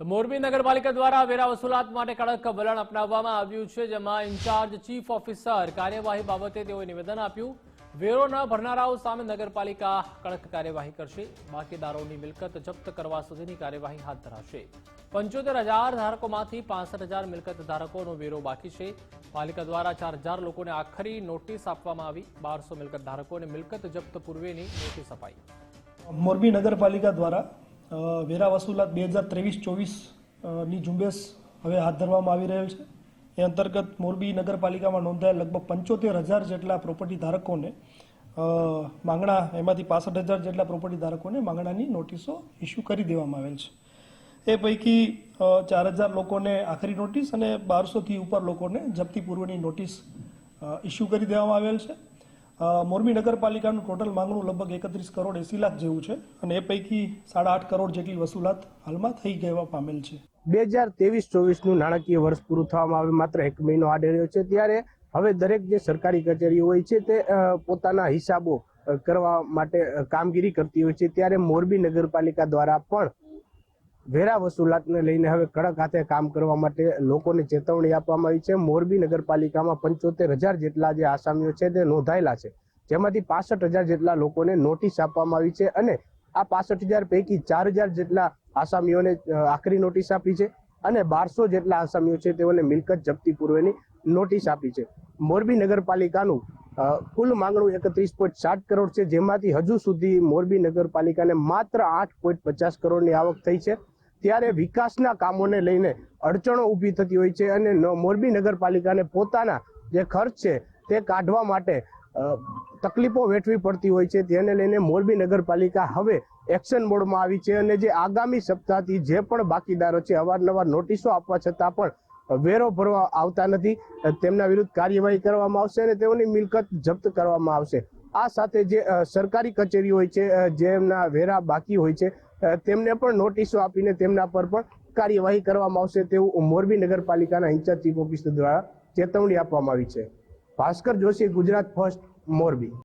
મોરબી નગરપાલિકા દ્વારા વેરા વસૂલાત માટે કડક વલણ અપનાવવામાં આવ્યું છે, જેમાં ઇન્ચાર્જ, ચીફ ઓફિસર કાર્યવાહી બાબતે તેઓએ નિવેદન આપ્યું. વેરો ન ભરનારાઓ સામે નગરપાલિકા કડક કાર્યવાહી કરશે. બાકીદારોની મિલકત જપ્ત કરવા સુધીની કાર્યવાહી હાથ ધરાશે. પંચોતેર હજાર ધારકોમાંથી પાસઠ હજાર મિલકત ધારકોનો વેરો બાકી છે. પાલિકા દ્વારા ચાર હજાર લોકોને આખરી નોટિસ આપવામાં આવી. બારસો મિલકત ધારકોને મિલકત જપ્ત પૂર્વેની નોટિસ અપાઈ. મોરબી નગરપાલિકા દ્વારા વેરા વસૂલાત બે હજાર ત્રેવીસ ચોવીસની ઝુંબેશ હવે હાથ ધરવામાં આવી રહેલ છે. એ અંતર્ગત મોરબી નગરપાલિકામાં નોંધાયેલ લગભગ પંચોતેર હજાર જેટલા પ્રોપર્ટી ધારકોને માંગણા, એમાંથી પાસઠ હજાર જેટલા પ્રોપર્ટી ધારકોને માંગણાની નોટિસો ઇસ્યુ કરી દેવામાં આવેલ છે. એ પૈકી ચાર હજાર લોકોને આખરી નોટિસ અને બારસોથી ઉપર લોકોને જપ્તી પૂર્વની નોટિસ ઇસ્યુ કરી દેવામાં આવેલ છે. મોરબી નગરપાલિકાનું ટોટલ માંગણું લગભગ એકત્રીસ કરોડ એસી લાખ જેવું છે અને એ પૈકી સાડા આઠ કરોડ જેટલી વસૂલાત હાલમાં થઈ ગયા પામેલ છે. બે હજાર ત્રેવીસ, ચોવીસનું નાણાકીય વર્ષ પૂરું થવામાં આવે માત્ર એક મહિનો આડે રહ્યો છે. ત્યારે હવે દરેક જે સરકારી કચેરીઓ હોય છે તે પોતાના હિસાબો કરવા માટે કામગીરી કરતી હોય છે. ત્યારે મોરબી નગરપાલિકા દ્વારા પણ વેરા વસૂલાતને લઈને હવે કડક હાથે કામ કરવા માટે લોકોને ચેતવણી આપવામાં આવી છે. મોરબી નગરપાલિકામાં પંચોતેર હજાર જેટલા જે આસામીઓ છે તે નોંધાયેલા છે. જેમાંથી પાસઠ હજાર જેટલા લોકોને નોટિસ આપવામાં આવી છે અને આ પાસઠ હજાર પૈકી ચાર હજાર જેટલા આસામીઓને આખરી નોટિસ આપી છે અને બારસો જેટલા આસામીઓ છે તેઓને મિલકત જપ્તી પૂર્વેની નોટિસ આપી છે. મોરબી નગરપાલિકાનું કુલ માંગણું એકત્રીસ પોઈન્ટ સાત કરોડ છે. જેમાંથી હજુ સુધી મોરબી નગરપાલિકાને માત્ર આઠ પોઈન્ટ પચાસ કરોડની આવક થઈ છે. ત્યારે વિકાસના કામોને લઈને અડચણો ઊભી થતી હોય છે અને મોરબી નગરપાલિકાને પોતાના જે ખર્ચ છે તે કાઢવા માટે તકલીફો વેઠવી પડતી હોય છે. તેને લઈને મોરબી નગરપાલિકા હવે એક્શન મોડમાં આવી છે અને જે આગામી સપ્તાહથી જે પણ બાકીદારો છે, અવારનવાર નોટિસો આપવા છતાં પણ વેરો ભરવા આવતા નથી તેમના વિરુદ્ધ કાર્યવાહી કરવામાં આવશે અને તેઓની મિલકત જપ્ત કરવામાં આવશે. આ સાથે જે સરકારી કચેરી હોય છે જેમના વેરા બાકી હોય છે તેમને પણ નોટિસો આપીને તેમના પર પણ કાર્યવાહી કરવામાં આવશે તેવું મોરબી નગરપાલિકાના ઇન્ચાર્જ ચીફ ઓફિસર દ્વારા ચેતવણી આપવામાં આવી છે. ભાસ્કર જોશી, ગુજરાત ફર્સ્ટ, મોરબી.